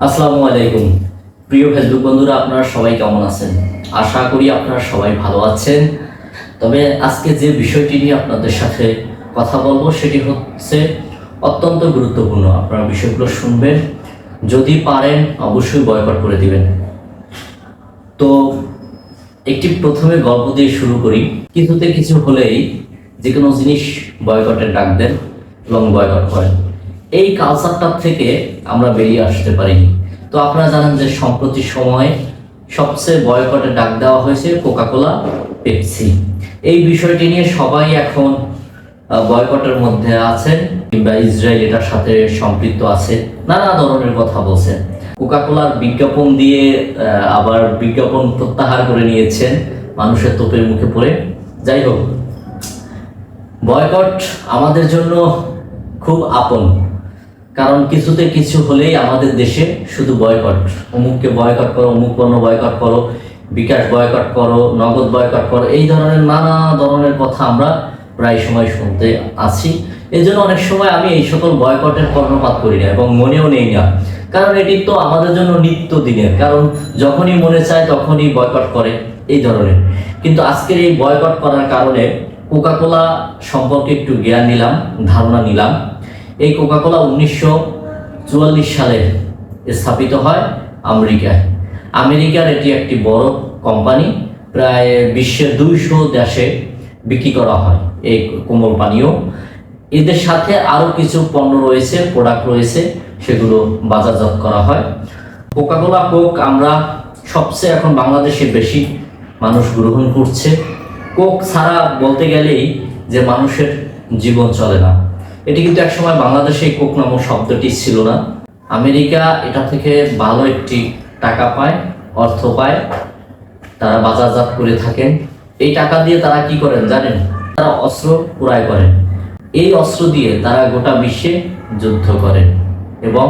আসসালামু আলাইকুম। প্রিয় ফেসবুক বন্ধুরা, আপনারা সবাই কেমন আছেন? আশা করি আপনারা সবাই ভালো আছেন। তবে আজকে যে বিষয়টি নিয়ে আপনাদের সাথে কথা বলব, সেটি হচ্ছে অত্যন্ত গুরুত্বপূর্ণ। আপনারা বিষয়গুলো শুনবেন। যদি পারেন, অবশ্যই বয়কট করে দিবেন। তো একটি প্রথমে গল্প দিয়ে শুরু করি। কিছুতে কিছু হলেই যে কোনো জিনিস বয়কটের ডাক দেন এবং বয়কট করেন। এই কালচারটা থেকে আমরা বেরিয়ে আসতে পারিনি। তো আপনারা জানেন যে সম্প্রতি সময়ে সবচেয়ে বয়কটে ডাক দেওয়া হয়েছে কোকাকোলা পেপসি এই বিষয়টি নিয়ে সবাই এখন বয়কটের মধ্যে আছেন কিংবা ইসরায়েল এটার সাথে সম্পৃক্ত আছে, নানা ধরনের কথা বলছেন কোকাকোলার বিজ্ঞাপন দিয়ে আবার বিজ্ঞাপন প্রত্যাহার করে নিয়েছেন মানুষের তোপের মুখে পড়ে। যাই হোক বয়কট আমাদের জন্য খুব আপন। কারণ কিছুতে কিছু হলেই আমাদের দেশে শুধু বয়কট অমুককে বয়কট করো, অমুক পণ্য বয়কট করো, বিকাশ বয়কট করো, নগদ বয়কট করো, এই ধরনের নানা ধরনের কথা আমরা প্রায় সময় শুনতে আছি। এই জন্য অনেক সময় আমি এই সকল বয়কটের কর্ণপাত করি না এবং মনেও নেই না। কারণ এটি তো আমাদের জন্য নিত্য দিনের। কারণ যখনই মনে চায় তখনই বয়কট করে, এই ধরনের। কিন্তু আজকের এই বয়কট করার কারণে কোকাকোলা সম্পর্কে একটু জ্ঞান নিলাম, ধারণা নিলাম। এই কোকাকোলা উনিশশো চুয়াল্লিশ সালে স্থাপিত হয় আমেরিকায়। আমেরিকার এটি একটি বড় কোম্পানি প্রায় বিশ্বের দুইশো দেশে বিক্রি করা হয় এই কোমল পানীয়। এদের সাথে আরও কিছু পণ্য রয়েছে প্রোডাক্ট রয়েছে, সেগুলো বাজারজাত করা হয়। কোকাকোলা কোক আমরা সবচেয়ে এখন বাংলাদেশে বেশি মানুষ গ্রহণ করছে। কোক ছাড়া বলতে গেলেই যে মানুষের জীবন চলে না। এটি কিন্তু একসময় বাংলাদেশে কোক নামক শব্দটি ছিল না। আমেরিকা এটা থেকে ভালো একটি টাকা পায়, অর্থ পায়, তারা বাজারজাত করে থাকেন। এই টাকা দিয়ে তারা কি করেন জানেন? তারা অস্ত্র ক্রয় করেন। এই অস্ত্র দিয়ে তারা গোটা বিশ্বে যুদ্ধ করেন এবং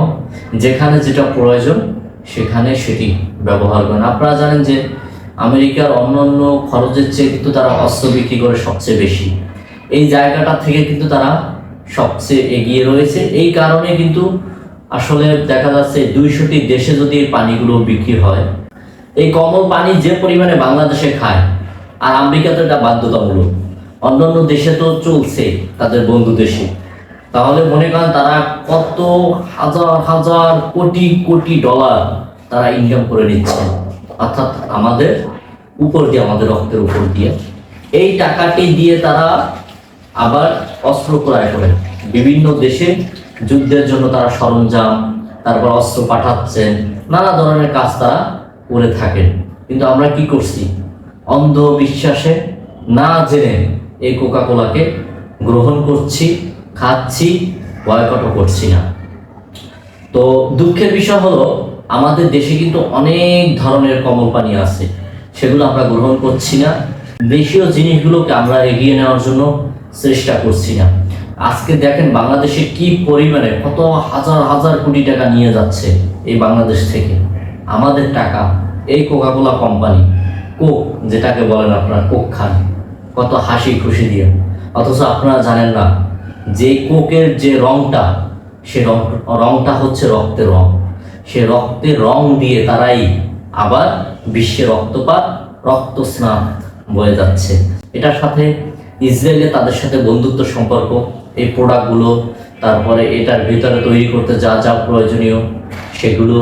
যেখানে যেটা প্রয়োজন সেখানে সেটি ব্যবহার করেন। আপনারা জানেন যে আমেরিকার অন্যান্য খরচের চেয়ে কিন্তু তারা অস্ত্র বিক্রি করে সবচেয়ে বেশি। এই জায়গাটা থেকে কিন্তু তারা সবচেয়ে এগিয়ে রয়েছে। এই কারণে কিন্তু আসলে দেখা যাচ্ছে দুইশোটি দেশে যদি এই পানিগুলো বিক্রি হয়, এই কমল পানি যে পরিমাণে বাংলাদেশে খায়, আর আমেরিকাতে এটা বাধ্যতামূলক। অন্যান্য দেশে তো চলছে, তাদের বন্ধু দেশে। তাহলে মনে করেন তারা কত হাজার হাজার কোটি কোটি ডলার তারা ইনকাম করে নিচ্ছে। অর্থাৎ আমাদের উপর দিয়ে, আমাদের রক্তের উপর দিয়ে। এই টাকাটি দিয়ে তারা আবার অস্ত্র ক্রয় করে বিভিন্ন দেশে যুদ্ধের জন্য তারা সরঞ্জাম, তারপর অস্ত্র পাঠাচ্ছেন, নানা ধরনের কাজ তারা করে থাকেন। কিন্তু আমরা কি করছি? অন্ধ বিশ্বাসে না জেনে এই কোকা কোলাকে গ্রহণ করছি, খাচ্ছি, বয়কটও করছি না। তো দুঃখের বিষয় হলো, আমাদের দেশে কিন্তু অনেক ধরনের কমল পানি আছে। সেগুলো আমরা গ্রহণ করছি না। দেশীয় জিনিসগুলোকে আমরা এগিয়ে নেওয়ার জন্য চেষ্টা করছি না। আজকে দেখেন বাংলাদেশে কি পরিমাণে কত হাজার হাজার কোটি টাকা নিয়ে যাচ্ছে এই বাংলাদেশ থেকে। আমাদের টাকা, এই কোকাকোলা কোম্পানি কোক যেটাকে বলেন আপনারা কোক খান। কত হাসি খুশি দিয়ে। অথচ আপনারা জানেন না, যে কোকের যে রংটা, সে রং, রংটা হচ্ছে রক্তের রং। সে রক্তের রং দিয়ে তারাই আবার বিশ্বে রক্তপাত রক্ত স্নান বয়ে যাচ্ছে। এটার সাথে ইসরায়েলে তাদের সাথে বন্ধুত্ব সম্পর্ক, এই প্রোডাক্টগুলো তারপরে এটার ভিতরে তৈরি করতে যা যা প্রয়োজনীয়, সেগুলো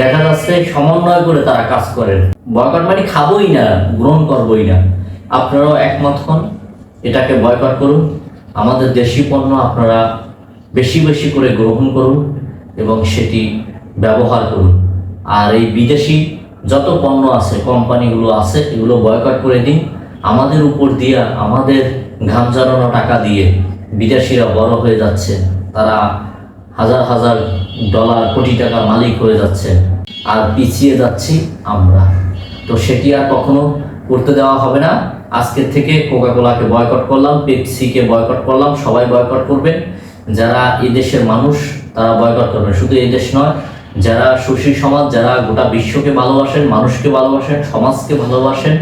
দেখা যাচ্ছে সমন্বয় করে তারা কাজ করেন। বয়কট মানে খাবোই না, গ্রহণ করবই না। আপনারাও একমত হন, এটাকে বয়কট করুন। আমাদের দেশি পণ্য আপনারা বেশি বেশি করে গ্রহণ করুন এবং সেটি ব্যবহার করুন। আর এই বিদেশি যত পণ্য আছে কোম্পানিগুলো আছে, এগুলো বয়কট করে দিন। আমাদের উপর দিয়া, আমাদের ঘাম ঝরানো টাকা দিয়ে বিদেশিরা বড় হয়ে যাচ্ছে। তারা হাজার হাজার ডলার, কোটি টাকার মালিক হয়ে যাচ্ছে। আর পিছিয়ে যাচ্ছি আমরা। তো সেটি আর কখনো করতে দেওয়া হবে না। আজকের থেকে কোকা কোলাকে বয়কট করলাম পেপসিকে বয়কট করলাম, সবাই বয়কট করবে। যারা এই দেশের মানুষ, তারা বয়কট করবে। শুধু এই দেশ নয়, যারা সুশীল সমাজ, যারা গোটা বিশ্বকে ভালোবাসেন, মানুষকে ভালোবাসেন, সমাজকে ভালোবাসেন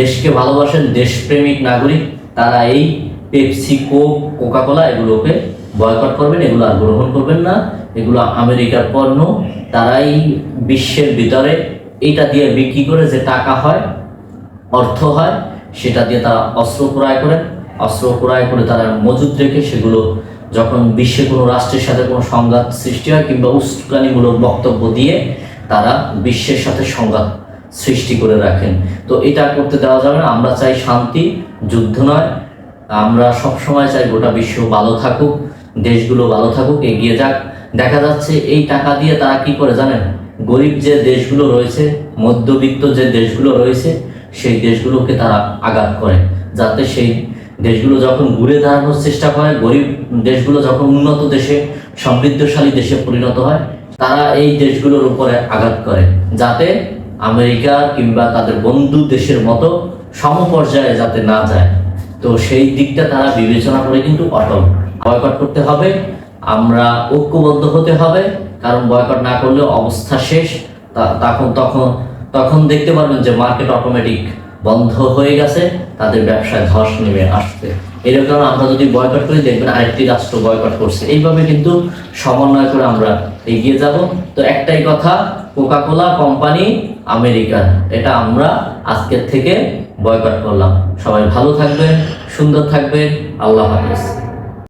দেশকে ভালোবাসেন দেশপ্রেমিক নাগরিক, তারা এই পেপসি, কোক কোকা কোলা এগুলোকে বয়কট করবেন, এগুলো আর গ্রহণ করবেন না। এগুলো আমেরিকার পণ্য, তারাই বিশ্বের ভিতরে এটা দিয়ে বিক্রি করে যে টাকা হয়, অর্থ হয়, সেটা দিয়ে তারা অস্ত্র ক্রয় করেন। অস্ত্র ক্রয় করে তারা মজুদ রেখে সেগুলো যখন বিশ্বে কোনো রাষ্ট্রের সাথে কোনো সংঘাত সৃষ্টি হয় কিংবা উস্কানিমূলক বক্তব্য দিয়ে তারা বিশ্বের সাথে সংঘাত সৃষ্টি করে রাখেন। তো এটা করতে দেওয়া যাবে না। আমরা চাই শান্তি, যুদ্ধ নয়। আমরা সব সময় চাই গোটা বিশ্ব ভালো থাকুক, দেশগুলো ভালো থাকুক, এগিয়ে যাক। দেখা যাচ্ছে এই টাকা দিয়ে তারা কি করে জানেন? গরিব যে দেশগুলো রয়েছে, মধ্যবিত্ত যে দেশগুলো রয়েছে, সেই দেশগুলোকে তারা আঘাত করে। যাতে সেই দেশগুলো যখন ঘুরে দাঁড়ানোর চেষ্টা করে, গরিব দেশগুলো যখন উন্নত দেশে, সমৃদ্ধশালী দেশে পরিণত হয়, তারা এই দেশগুলোর উপরে আঘাত করে। যাতে আমেরিকা কিংবা তাদের বন্ধু দেশের মতো সমপর্যায়ে যাতে না যায়। তো সেই দিকটা তারা বিবেচনা করে কিন্তু অটল। বয়কট করতে হবে, আমরা ঐক্যবদ্ধ হতে হবে, কারণ বয়কট না করলে অবস্থা শেষ। তখন তখন তখন দেখতে পারবেন যে মার্কেট অটোমেটিক বন্ধ হয়ে গেছে, তাদের ব্যবসায় ধস নেমে আসবে এরকম আমরা যদি বয়কট করি, দেখবেন আরেকটি রাষ্ট্র বয়কট করছে। এইভাবে কিন্তু সমন্বয় করে আমরা এগিয়ে যাব। তো একটাই কথা কোকা কোলা কোম্পানি আমেরিকার এটা আমরা আজকের থেকে বয়কট করলাম। সবাই ভালো থাকবেন সুন্দর থাকবেন। আল্লাহ হাফেজ।